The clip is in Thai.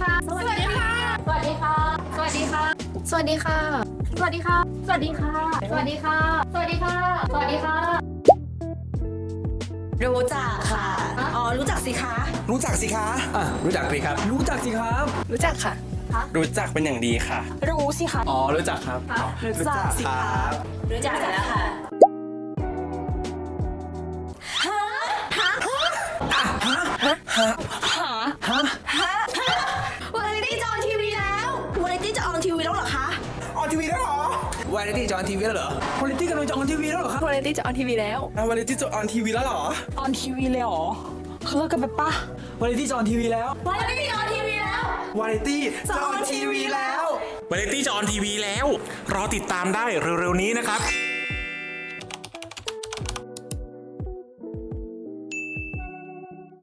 ค่ะ สวัสดีค่ะ สวัสดีค่ะ สวัสดีค่ะ สวัสดีค่ะ สวัสดีค่ะ สวัสดีค่ะ สวัสดีค่ะ สวัสดีค่ะ สวัสดีค่ะ รู้จักค่ะ อ๋อ รู้จักสิคะ รู้จักสิคะอะรู้จักสิครับ รู้จักสิครับ รู้จักค่ะ รู้จักเป็นอย่างดีค่ะ รู้สิคะ อ๋อ รู้จักครับ รู้จักสิคะรู้จักแล้วค่ะฮะฮะฮะฮะฮะฮะ ออนทีวีแล้วเหรอคะ ออนทีวีได้เหรอวาไรตี้จะออนทีวีแล้วเหรอวาไรตี้กำลังจะออนทีวีแล้วเหรอครับวาไรตี้จะออนทีวีแล้วอะวันนี้ที่จะออนทีวีแล้วเหรอ ออนทีวีเลยเหรอเขาเลิกกันไปปะวาไรตี้จะออนทีวีแล้ววาไรตี้จะออนทีวีแล้ววาไรตี้จะออนทีวีแล้ววาไรตี้จะออนทีวีแล้ว รอติดตามได้เร็วๆนี้นะครับ